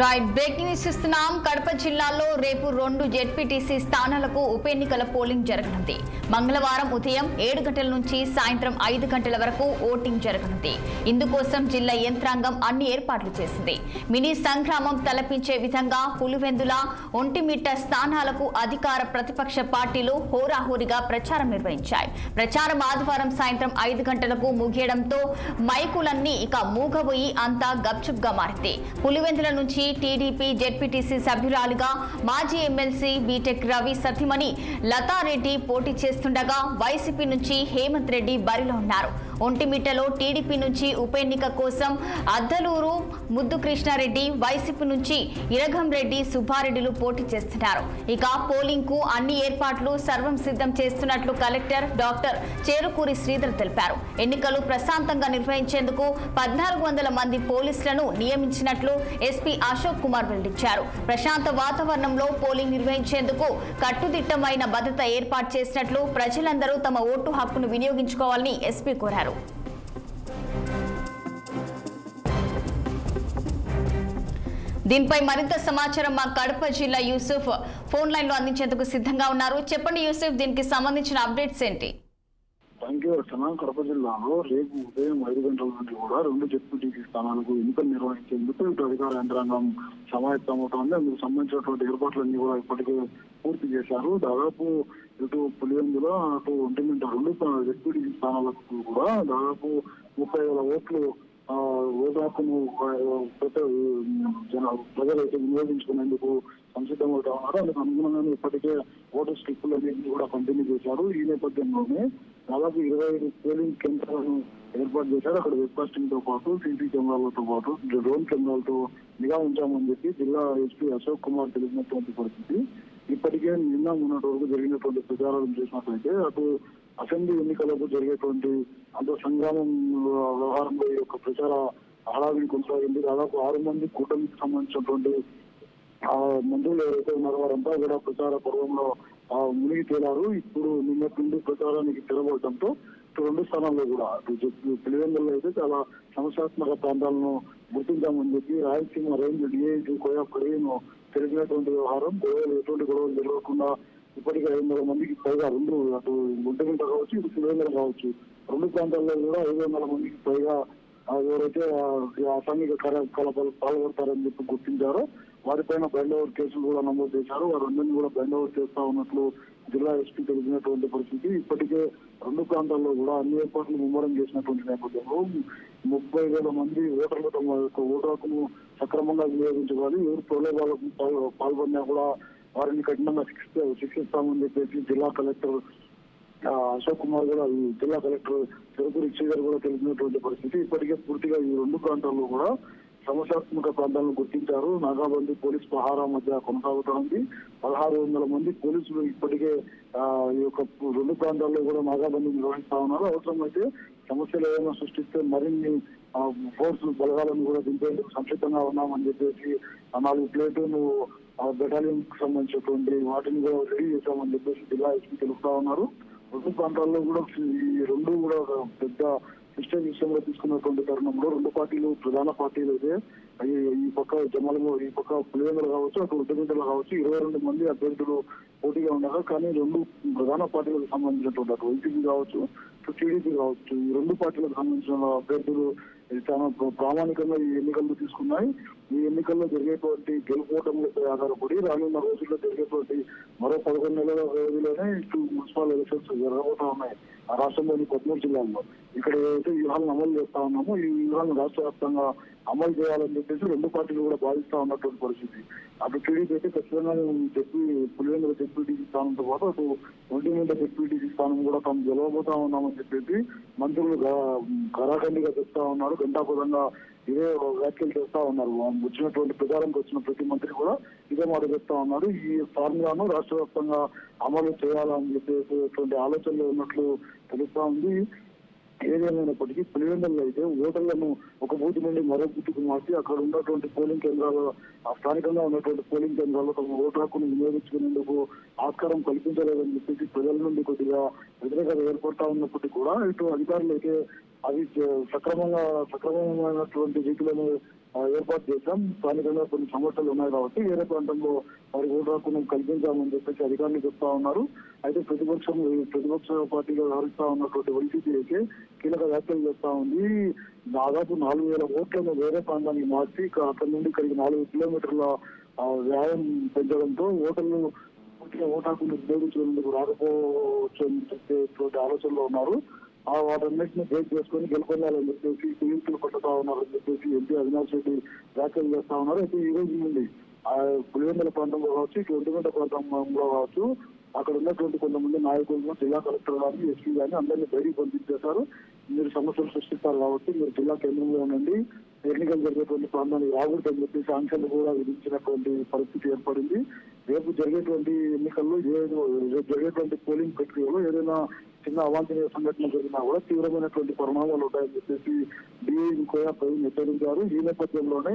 Right breaking news ఇస్తున్నాం. కడప జిల్లాలో రేపు రెండు జెడ్పీటీసీ స్థానాలకు ఉప ఎన్నికల పోలింగ్ జరగనుంది. మంగళవారం ఉదయం ఏడు గంటల నుంచి సాయంత్రం ఐదు గంటల వరకు ఓటింగ్ జరగనుంది. ఇందుకోసం జిల్లా యంత్రాంగం అన్ని ఏర్పాట్లు చేసింది. మినీ సంగ్రామం తలపించే విధంగా పులివెందుల ఒంటిమిట్ట స్థానాలకు అధికార ప్రతిపక్ష పార్టీలు హోరాహోరీగా ప్రచారం నిర్వహించాయి. ప్రచారం ఆదివారం సాయంత్రం ఐదు గంటలకు ముగియడంతో మైకులన్నీ ఇక మూగబోయి అంతా గప్చుప్గా మారింది. పులివెందుల నుంచి టీడీపీ జెడ్పీటీసీ సభ్యురాలుగా మాజీ ఎమ్మెల్సీ బీటెక్ రవి సతీమణి లతారెడ్డి పోటీ చేస్తుండగా వైసీపీ నుంచి హేమంత్ రెడ్డి బరిలో ఉన్నారు. ఒంటిమిట్టలో టీడీపీ నుంచి ఉప ఎన్నిక కోసం అద్దలూరు ముద్దు కృష్ణారెడ్డి వైసీపీ నుంచి ఇరగం రెడ్డి సుబ్బారెడ్డిలు పోటీ చేస్తున్నారు. ఇక పోలింగ్కు అన్ని ఏర్పాట్లు సర్వం సిద్ధం చేస్తున్నట్లు కలెక్టర్ డాక్టర్ చేరుకూరి శ్రీధర్ తెలిపారు. ఎన్నికలు ప్రశాంతంగా నిర్వహించేందుకు పద్నాలుగు వందల మంది పోలీసులను నియమించినట్లు ఎస్పీ అశోక్ కుమార్ వెల్లడించారు. ప్రశాంత వాతావరణంలో పోలింగ్ నిర్వహించేందుకు కట్టుదిట్టమైన భద్రత ఏర్పాటు చేసినట్లు ప్రజలందరూ తమ ఓటు హక్కును వినియోగించుకోవాలని ఎస్పీ కోరారు. దీనిపై మరింత సమాచారం మా కడప జిల్లా యూసుఫ్ ఫోన్ లైన్లో అందించేందుకు సిద్ధంగా ఉన్నారు. చెప్పండి యూసుఫ్ దీనికి సంబంధించిన అప్డేట్స్ ఏంటి? థ్యాంక్ యూ కడప జిల్లాలో రేపు ఉదయం ఐదు గంటల నుండి కూడా రెండు డిప్యూటీ స్థానాలకు ఎన్నికలు నిర్వహించేందుకు ఇటు అధికార యంత్రాంగం సమాయత్తమవుతోంది అందుకు సంబంధించినటువంటి ఏర్పాట్లన్నీ కూడా ఇప్పటికే పూర్తి చేశారు. దాదాపు ఇటు పులివెందుల అటు ఒంటిమింట రెండు డిప్యూటీ స్థానాలకు కూడా దాదాపు ముప్పై వేల ఓట్లు ఓటు హక్కును జన ప్రజలైతే వినియోగించుకునేందుకు సంసిద్ధమవుతా ఉన్నారు. అందుకు అనుగుణంగానే ఇప్పటికే ఓటర్ స్లిప్పులన్నింటినీ కూడా పంపిణీ చేశారు. ఈ నేపథ్యంలోనే దాదాపు ఇరవై ఐదు పోలింగ్ కేంద్రాలను ఏర్పాటు చేశారు. అక్కడ వెబ్కాస్టింగ్తో పాటు సీసీ కెమెరాలతో పాటు డ్రోన్ కెమెరాలతో నిఘా ఉంచామని చెప్పి జిల్లా ఎస్పీ అశోక్ కుమార్ తెలిపినటువంటి పరిస్థితి. ఇప్పటికే నిన్న మొన్నటి వరకు జరిగినటువంటి ప్రచారం చేసినట్లయితే అటు అసెంబ్లీ ఎన్నికలకు జరిగేటువంటి అంత సంగ్రామం వ్యవహారంలో ఈ యొక్క ప్రచార హడావిడి కొనసాగింది. దాదాపు ఆరు మంది కూటమికి సంబంధించినటువంటి ఆ మంత్రులు ఎవరైతే ఉన్నారో వారంతా కూడా ప్రచార పర్వంలో ఆ, మునిగి తేలారు. ఇప్పుడు నిన్నటి నుండి ప్రచారానికి తెరవడంతో రెండు స్థానాల్లో కూడా అటు పులివెందుల్లో అయితే చాలా సమస్యాత్మక ప్రాంతాలను గుర్తించామని చెప్పి రాయలసీమ రేంజ్ డిఐజీ కోయా కొరియను తెలిపినటువంటి వ్యవహారం గొడవలు ఎటువంటి గొడవలు జరగకుండా ఇప్పటికే ఐదు వందల మందికి పైగా రెండు అటు గుంటగుంట కావచ్చు ఇటు పులివెందులు కావచ్చు రెండు ప్రాంతాల్లో కూడా ఐదు వందల మందికి పైగా ఎవరైతే అసాంఘిక కార్యకలాపాలు పాల్గొడతారని చెప్పి గుర్తించారో వారిపైన బెండ్ ఓవర్ కేసులు కూడా నమోదు చేశారు. వారందరినీ కూడా బెండ్ ఓవర్ చేస్తా ఉన్నట్లు జిల్లా ఎస్పీ తెలిపినటువంటి పరిస్థితి. ఇప్పటికే రెండు ప్రాంతాల్లో కూడా అన్ని ఏర్పాట్లు ముమ్మరం చేసినటువంటి నేపథ్యంలో ముప్పై వేల మంది ఓటర్లు తమ యొక్క ఓటు హక్కును సక్రమంగా వినియోగించుకోవాలి. ఎవరు ప్రలోభాలకు పాల్- పాల్గొన్నా కూడా వారిని కఠినంగా శిక్షిస్తామని చెప్పేసి జిల్లా కలెక్టర్ అశోక్ కుమార్ కూడా జిల్లా కలెక్టర్ తిరుపతి గారు కూడా తెలిపినటువంటి పరిస్థితి. ఇప్పటికే పూర్తిగా ఈ రెండు ప్రాంతాల్లో కూడా సమస్యాత్మక ప్రాంతాలను గుర్తించారు. నాగాబంది పోలీస్ పహారా మధ్య కొనసాగుతోంది పదహారు వందల మంది పోలీసులు ఇప్పటికే ఈ యొక్క రెండు ప్రాంతాల్లో కూడా నాగాబంది నిర్వహిస్తా ఉన్నారు. అవసరమైతే సమస్యలు ఏమైనా సృష్టిస్తే మరిన్ని ఫోర్స్ బలగాలను కూడా దింపేందుకు సంసిద్ధంగా ఉన్నామని చెప్పేసి నాలుగు ప్లేటును బెటాలియన్కు సంబంధించినటువంటి వాటిని కూడా రెడీ చేశామని చెప్పేసి జిల్లా ఎస్పీ తెలుపుతా ఉన్నారు. రెండు ప్రాంతాల్లో కూడా ఈ రెండు కూడా పెద్ద సిస్టమ్ విషయంలో తీసుకున్నటువంటి తరుణంలో రెండు పార్టీలు ప్రధాన పార్టీలు అయితే ఈ పక్క జమ్మలము ఈ పక్క పులివెందులు కావచ్చు అటు ఉద్దగింటలు కావచ్చు ఇరవై రెండు మంది అభ్యర్థులు పోటీగా ఉండగా కానీ రెండు ప్రధాన పార్టీలకు సంబంధించినటువంటి అటు వైసీపీ కావచ్చు ఇటు టీడీపీ కావచ్చు ఈ రెండు పార్టీలకు సంబంధించిన అభ్యర్థులు చాలా ప్రామాణికంగా ఈ ఎన్నికల్లో తీసుకున్నాయి. ఈ ఎన్నికల్లో జరిగేటువంటి గెలుపోవడంపై ఆధారపడి రానున్న రోజుల్లో జరిగేటువంటి మరో పదకొండు నెలల వ్యవధిలోనే ఇటు మున్సిపల్ ఎలక్షన్స్ జరగబోతా ఉన్నాయి. ఆ రాష్ట్రంలోని పదమూడు జిల్లాల్లో. ఇక్కడ ఏదైతే వ్యూహాలను అమలు చేస్తా ఉన్నామో ఈ వ్యూహాలను రాష్ట్ర వ్యాప్తంగా అమలు చేయాలని చెప్పేసి రెండు పార్టీలు కూడా భావిస్తా ఉన్నటువంటి పరిస్థితి. అటు టీడీపీ అయితే ఖచ్చితంగా చెప్పి పులివెందుల డిప్యూటీసీ స్థానంతో పాటు అటు ఒంటి మీద డిప్యూటీసీ స్థానం కూడా తాము గెలవబోతా ఉన్నామని చెప్పేసి మంత్రులు కరాఖండిగా చెప్తా ఉన్నారు. గంటాపదంగా ఇదే వ్యాఖ్యలు చేస్తా ఉన్నారు. వచ్చినటువంటి ప్రచారంకి వచ్చిన ప్రతి మంత్రి కూడా ఇదే మాట చెప్తా ఉన్నారు. ఈ ఫార్ములాను రాష్ట్ర వ్యాప్తంగా అమలు చేయాలని చెప్పేటువంటి ఆలోచనలో ఉన్నట్లు తెలుస్తా ఉంది. ఏదేమైనప్పటికీ పులివెందుల్లో అయితే ఓటర్లను ఒక బూత్ నుండి మరో బూత్కు మార్చి అక్కడ ఉన్నటువంటి పోలింగ్ కేంద్రాల్లో ఆ స్థానికంగా ఉన్నటువంటి పోలింగ్ కేంద్రాల్లో తమ ఓటు హక్కును వినియోగించుకునేందుకు ఆస్కారం కల్పించలేదని చెప్పేసి ప్రజల నుండి కొద్దిగా వ్యతిరేకత ఏర్పడతా ఉన్నప్పటికీ కూడా ఇటు అధికారులు అయితే అవి సక్రమంగా సక్రమమైనటువంటి రీతిలోనే ఏర్పాటు చేశాం. స్థానికంగా కొన్ని సమస్యలు ఉన్నాయి కాబట్టి వేరే ప్రాంతంలో వారి ఓటు హక్కును కల్పించామని చెప్పేసి అధికారులు చెప్తా ఉన్నారు. అయితే ప్రతిపక్షం ప్రతిపక్ష పార్టీగా వ్యవహరిస్తా ఉన్నటువంటి వైసీపీ అయితే కీలక వ్యాఖ్యలు చేస్తా ఉంది. దాదాపు నాలుగు వేల ఓట్లను వేరే ప్రాంతానికి మార్చి అక్కడి నుండి ఇక్కడికి నాలుగు కిలోమీటర్ల వ్యాయం పెంచడంతో ఓటర్లు పూర్తిగా ఓటు హక్కును రాకపోవచ్చు అని చెప్పేటువంటి ఆలోచనలో ఉన్నారు. ఆ వాటన్నిటిని బ్రేక్ చేసుకొని గెలుపొందాలని చెప్పేసి కుయుక్తులు ఉన్నారని చెప్పేసి ఎంపీ అవినాష్ రెడ్డి వ్యాఖ్యలు చేస్తా ఉన్నారు. అయితే ఈ రోజు నుండి పులివెందుల ప్రాంతంలో కావచ్చు ఇటు ప్రాంతంలో కావచ్చు అక్కడ ఉన్నటువంటి కొంతమంది నాయకులను జిల్లా కలెక్టర్ గారిని ఎస్పీ గారిని అందరినీ బయటికి పంపించేశారు. మీరు సమస్యలు సృష్టిస్తారు కాబట్టి మీరు జిల్లా కేంద్రంలో ఉండండి. ఎన్నికలు జరిగేటువంటి ప్రాంతానికి రాకూడదని చెప్పేసి ఆంక్షలు కూడా విధించినటువంటి పరిస్థితి ఏర్పడింది. రేపు జరిగేటువంటి ఎన్నికల్లో ఏదో రేపు జరిగేటువంటి పోలింగ్ ప్రక్రియలో ఏదైనా చిన్న అవాంఛనీయ సంఘటన జరిగినా కూడా తీవ్రమైనటువంటి పరిణామాలు ఉంటాయని చెప్పేసి డిఐ కూడా ప్రజలు హెచ్చరించారు. ఈ నేపథ్యంలోనే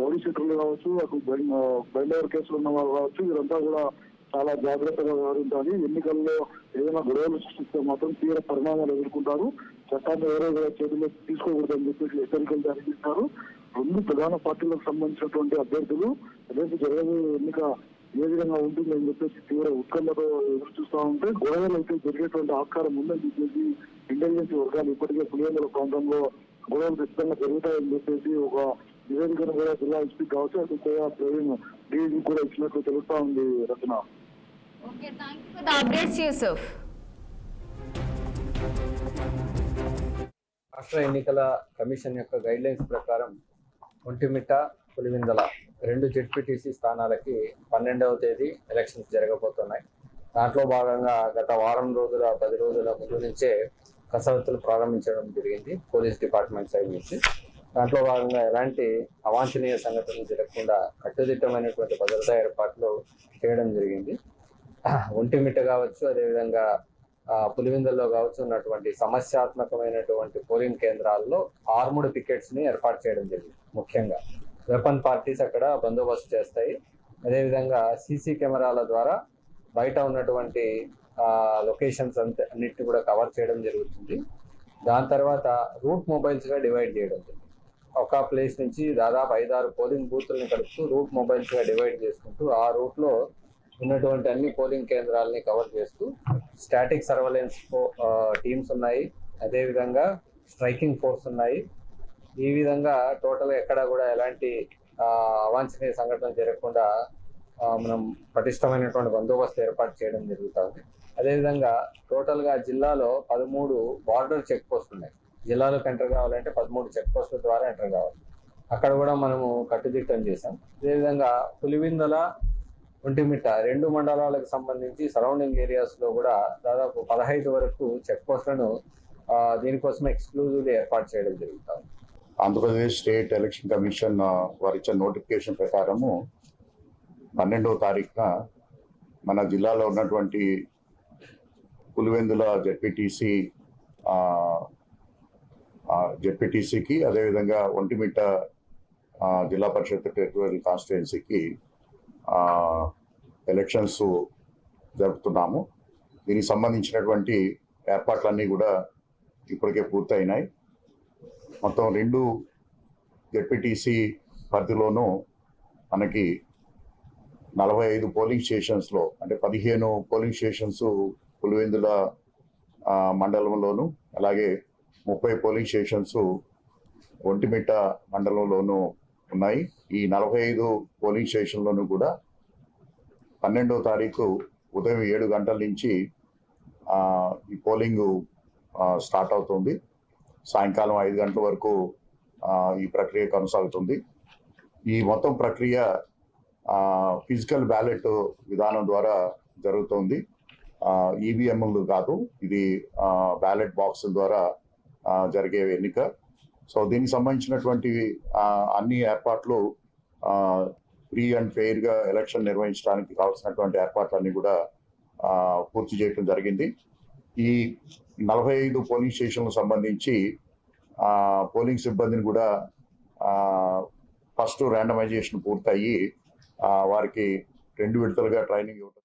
రౌడీ షీటర్లు కావచ్చు అటు బైండవర్ కేసులు ఉన్న వాళ్ళు కావచ్చు వీరంతా కూడా చాలా జాగ్రత్తగా వ్యవహరించాలి. ఎన్నికల్లో ఏదైనా గొడవలు సృష్టిస్తే మాత్రం తీవ్ర పరిణామాలు ఎదుర్కొంటారు. చట్టాన్ని ఎవరో కూడా చేతిలో తీసుకోకూడదని చెప్పేసి హెచ్చరికలు జారీ చేశారు. రెండు ప్రధాన పార్టీలకు సంబంధించినటువంటి అభ్యర్థులు రేపు జరగబోయే ఎన్నిక ఏ విధంగా ఉంటుందని చెప్పేసి తీవ్ర ఉత్కంఠతో ఎదురు ఉంటే గొడవలు అయితే జరిగేటువంటి ఆస్కారం ఉందని చెప్పేసి ఇంటెలిజెన్స్ వర్గాలు ఇప్పటికే పులివెందుల ప్రాంతంలో గొడవలు ఖచ్చితంగా జరుగుతాయని చెప్పేసి ఒక నివేదికను కూడా జిల్లా ఎస్పీ కావచ్చు అటు కూడా ప్రవీణ్ డీజీ కూడా ఇచ్చినట్లు తెలుస్తా ఉంది రచన. అప్డేట్స్ యూసుఫ్ రాష్ట్ర ఎన్నికల కమిషన్ యొక్క గైడ్లైన్స్ ప్రకారం ఒంటిమిట్ట పులివిందల రెండు జెడ్పీటీసీ స్థానాలకి పన్నెండవ తేదీ ఎలక్షన్స్ జరగబోతున్నాయి. దాంట్లో భాగంగా గత వారం రోజుల పది రోజుల ముందు నుంచే కసరత్తులు ప్రారంభించడం జరిగింది పోలీస్ డిపార్ట్మెంట్ సైడ్ నుంచి. దాంట్లో భాగంగా ఎలాంటి అవాంఛనీయ సంఘటనలు జరగకుండా కట్టుదిట్టమైనటువంటి భద్రతా ఏర్పాట్లు చేయడం జరిగింది. ఒంటిమిట్ట కావచ్చు అదేవిధంగా పులివెందుల్లో కావచ్చు ఉన్నటువంటి సమస్యాత్మకమైనటువంటి పోలింగ్ కేంద్రాల్లో ఆర్ముడ్ పికెట్స్ని ఏర్పాటు చేయడం జరిగింది ముఖ్యంగా. వెపన్ పార్టీస్ అక్కడ బందోబస్తు చేస్తాయి. అదేవిధంగా సీసీ కెమెరాల ద్వారా బయట ఉన్నటువంటి లొకేషన్స్ అంత అన్నిటిని కూడా కవర్ చేయడం జరుగుతుంది. దాని తర్వాత రూట్ మొబైల్స్గా డివైడ్ చేయడం జరిగింది. ఒక ప్లేస్ నుంచి దాదాపు ఐదారు పోలింగ్ బూత్లను కలుపుతూ రూట్ మొబైల్స్గా డివైడ్ చేసుకుంటూ ఆ రూట్లో ఉన్నటువంటి అన్ని పోలింగ్ కేంద్రాలని కవర్ చేస్తూ స్టాటిక్ సర్వలెన్స్ టీమ్స్ ఉన్నాయి. అదేవిధంగా స్ట్రైకింగ్ ఫోర్స్ ఉన్నాయి. ఈ విధంగా టోటల్ ఎక్కడ కూడా ఎలాంటి అవాంఛనీయ సంఘటనలు జరగకుండా మనం పటిష్టమైనటువంటి బందోబస్తు ఏర్పాటు చేయడం జరుగుతుంది. అదేవిధంగా టోటల్గా జిల్లాలో పదమూడు బార్డర్ చెక్ పోస్టులు ఉన్నాయి. జిల్లాలోకి ఎంటర్ కావాలంటే పదమూడు చెక్ పోస్టుల ద్వారా ఎంటర్ కావాలి. అక్కడ కూడా మనము కట్టుదిట్టం చేసాం అదేవిధంగా పులివిందల ఒంటిమిట్ట రెండు మండలాలకు సంబంధించి సరౌండింగ్ ఏరియాస్లో కూడా దాదాపు పదహైదు వరకు చెక్ పోస్టులను దీనికోసం ఎక్స్క్లూజివ్ ఏర్పాటు చేయడం జరుగుతుంది. ఆంధ్రప్రదేశ్ స్టేట్ ఎలక్షన్ కమిషన్ ఆ, వారు ఇచ్చిన నోటిఫికేషన్ ప్రకారము పన్నెండవ తారీఖున మన జిల్లాలో ఉన్నటువంటి పులివెందుల జెడ్పీటీసీ జెడ్పీటీసీకి అదేవిధంగా ఒంటిమిట్ట జిల్లా పరిషత్ టెరిటోరియల్ కాన్స్టిట్యుయెన్సీకి ఎలక్షన్స్ జరుపుతున్నాము. దీనికి సంబంధించినటువంటి ఏర్పాట్లన్నీ కూడా ఇప్పటికే పూర్తయినాయి. మొత్తం రెండు జెడ్పీటీసీ పరిధిలోనూ మనకి నలభై ఐదు పోలింగ్ స్టేషన్స్లో అంటే పదిహేను పోలింగ్ స్టేషన్స్ పులివెందుల మండలంలోను అలాగే ముప్పై పోలింగ్ స్టేషన్స్ ఒంటిమిట్ట మండలంలోనూ ఉన్నాయి. ఈ నలభై ఐదు పోలింగ్ స్టేషన్లోనూ కూడా పన్నెండవ తారీఖు ఉదయం ఏడు గంటల నుంచి ఈ పోలింగ్ స్టార్ట్ అవుతుంది. సాయంకాలం ఐదు గంటల వరకు ఈ ప్రక్రియ కొనసాగుతుంది. ఈ మొత్తం ప్రక్రియ ఫిజికల్ బ్యాలెట్ విధానం ద్వారా జరుగుతుంది. ఈవీఎంలు కాదు ఇది బ్యాలెట్ బాక్స్ ద్వారా జరిగే ఎన్నిక. సో దీనికి సంబంధించినటువంటి అన్ని ఏర్పాట్లు ఫ్రీ అండ్ ఫెయిర్గా ఎలక్షన్ నిర్వహించడానికి కావాల్సినటువంటి ఏర్పాట్లన్నీ కూడా పూర్తి చేయడం జరిగింది. ఈ నలభై ఐదు పోలింగ్ స్టేషన్లకు సంబంధించి పోలింగ్ సిబ్బందిని కూడా ఫస్ట్ ర్యాండమైజేషన్ పూర్తయి వారికి రెండు విడతలుగా ట్రైనింగ్ ఇవ్వడం